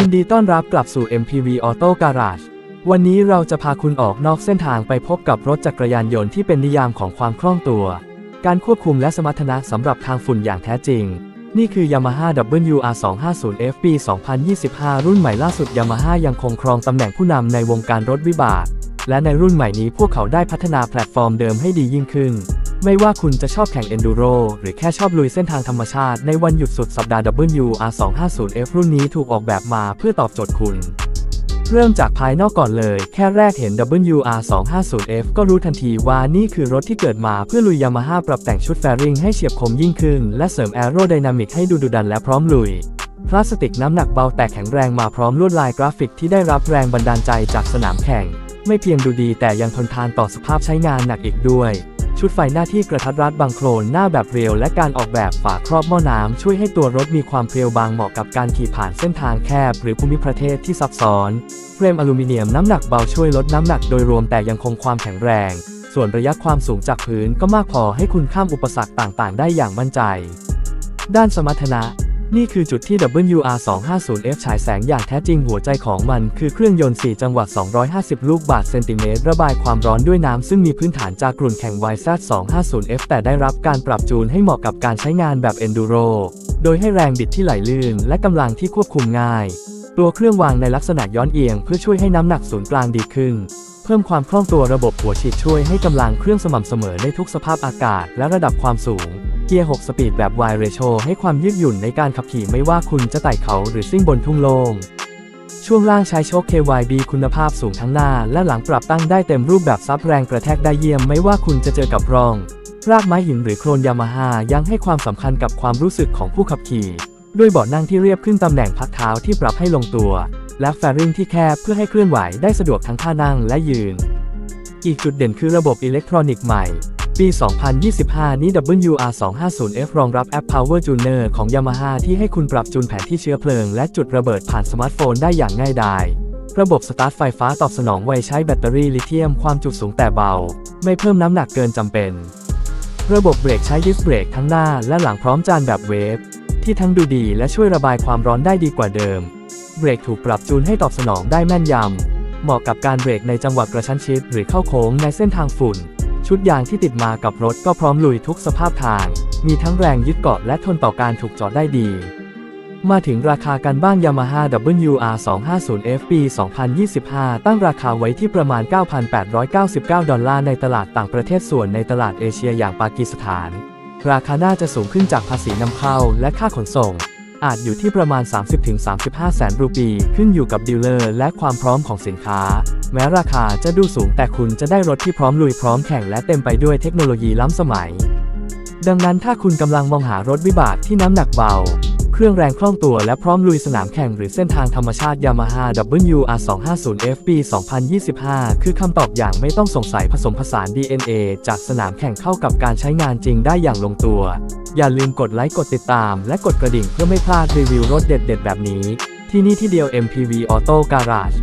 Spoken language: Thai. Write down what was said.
ยินดีต้อนรับกลับสู่ MPV Auto Garage วันนี้เราจะพาคุณออกนอกเส้นทางไปพบกับรถจักรยานยนต์ที่เป็นนิยามของความคล่องตัว การควบคุมและสมรรถนะสำหรับทางฝุ่นอย่างแท้จริง นี่คือ Yamaha WR250F ปี 2025 รุ่นใหม่ล่าสุด Yamaha ยังคงครองตำแหน่งผู้นำในวงการรถวิบาก และในรุ่นใหม่นี้พวกเขาได้พัฒนาแพลตฟอร์มเดิมให้ดียิ่งขึ้น ไม่ว่าคุณจะชอบแข่ง Enduro หรือแค่ชอบลุยเส้นทางธรรมชาติ ในวันหยุดสุดสัปดาห์ WR250F รุ่นนี้ถูกออกแบบมาเพื่อตอบโจทย์คุณ เริ่มจากภายนอกก่อนเลย แค่แรกเห็น WR250F ก็รู้ทันทีว่านี่คือรถที่เกิดมาเพื่อลุย Yamaha ปรับแต่งชุดแฟริงให้เฉียบคมยิ่งขึ้น และเสริมแอโรไดนามิกให้ดูดุดันและพร้อมลุยพลาสติกน้ำหนักเบาแต่แข็งแรงมาพร้อมลวดลายกราฟิกที่ได้รับแรงบันดาลใจจากสนามแข่ง ไม่เพียงดูดีแต่ยังทนทานต่อสภาพใช้งานหนักอีกด้วย ชุดไฟหน้าที่กระทัดรัดบางโครนหน้าแบบเรียวและการออกแบบฝาครอบหม้อน้ำช่วยให้ตัวรถมีความเพรียวบางเหมาะกับการขี่ผ่านเส้นทางแคบ หรือภูมิประเทศที่ซับซ้อนเฟรมอลูมิเนียมน้ำหนักเบาช่วยลดน้ำหนักโดยรวมแต่ยังคงความแข็งแรง ส่วนระยะความสูงจากพื้นก็มากพอให้คุณข้ามอุปสรรคต่างๆ ได้อย่างมั่นใจ ด้านสมรรถนะ นี่คือจุดที่ WR250F ฉายแสงอย่างแท้จริงหัวใจของมัน คือเครื่องยนต์ 4 จังหวะ 250 ลูกบาศก์เซนติเมตรระบายความร้อนด้วยน้ำซึ่งมีพื้นฐานจากกลุ่นแข่ง YZ250F แต่ได้รับการปรับจูนให้เหมาะกับการใช้งานแบบ Enduro โดยให้แรงบิดที่ไหลลื่น และกำลังที่ควบคุมง่าย ตัวเครื่องวางในลักษณะย้อนเอียง เพื่อช่วยให้น้ำหนักศูนย์กลางดีขึ้น เพิ่มความคล่องตัวระบบหัวฉีดช่วยให้กำลังเครื่องสม่ำเสมอในทุกสภาพอากาศและระดับความสูง เกียร์ 6 สปีดแบบ Y ratio ให้ความยืดหยุ่นในการขับขี่ไม่ว่าคุณจะไต่เขาหรือซิ่งบนทุ่งโล่ง ช่วงล่างใช้โชค KYB คุณภาพสูงทั้งหน้าและหลังปรับตั้งได้เต็มรูปแบบซับแรงกระแทกได้เยี่ยมไม่ว่าคุณจะเจอกับร่อง รากไม้หินหรือโคลนยามาฮ่ายังให้ความสำคัญกับความรู้สึกของผู้ขับขี่ด้วยเบาะนั่งที่เรียบขึ้นตำแหน่งพักเท้าที่ปรับให้ลงตัว และแฟริ่งที่แคบเพื่อให้เคลื่อนไหวได้สะดวกทั้งท่านั่งและยืน อีกจุดเด่นคือระบบอิเล็กทรอนิกส์ใหม่ ปี 2025 นี้ WR250F รองรับแอป Power Tuner ของ Yamaha ที่ให้คุณปรับจูนแผนที่เชื้อเพลิง และจุดระเบิดผ่านสมาร์ทโฟนได้อย่างง่ายดายระบบสตาร์ทไฟฟ้าตอบสนองไวใช้แบตเตอรี่ลิเธียมความจุสูงแต่เบา ไม่เพิ่มน้ำหนักเกินจำเป็น ระบบเบรกใช้ดิสเบรกทั้งหน้าและหลังพร้อมจานแบบเวฟ ที่ทั้งดูดีและช่วยระบายความร้อนได้ดีกว่าเดิม เบรกถูกปรับจูนให้ตอบสนองได้แม่นยำ เหมาะกับการเบรกในจังหวะกระชั้นชิดหรือเข้าโค้งในเส้นทางฝุ่น ชุดยางที่ติดมากับรถก็พร้อมลุยทุกสภาพทาง มีทั้งแรงยึดเกาะและทนต่อการถูกจอดได้ดี มาถึงราคากันบ้าง Yamaha WR250F ปี 2025 ตั้งราคาไว้ที่ประมาณ 9,899 ดอลลาร์ในตลาดต่างประเทศส่วนในตลาดเอเชียอย่างปากีสถาน ราคาน่าจะสูงขึ้นจากภาษีนำเข้าและค่าขนส่ง อาจอยู่ที่ประมาณ 30-35 แสนรูปี ขึ้นอยู่กับดีลเลอร์และความพร้อมของสินค้า แม้ราคาจะดูสูงแต่คุณจะได้รถที่พร้อมลุยพร้อมแข่งและเต็มไปด้วยเทคโนโลยีล้ำสมัย ดังนั้นถ้าคุณกำลังมองหารถวิบากที่น้ำหนักเบา เครื่องแรงคล่องตัวและพร้อมลุยสนามแข่งหรือเส้นทางธรรมชาติ Yamaha WR250F ปี 2025 คือคำตอบอย่างไม่ต้องสงสัยผสมผสาน DNA จากสนามแข่งเข้ากับการใช้งานจริงได้อย่างลงตัว อย่าลืมกดไลค์กดติดตาม และกดกระดิ่งเพื่อไม่พลาดรีวิวรถเด็ดๆ แบบนี้ ที่นี่ที่เดียว MPV Auto Garage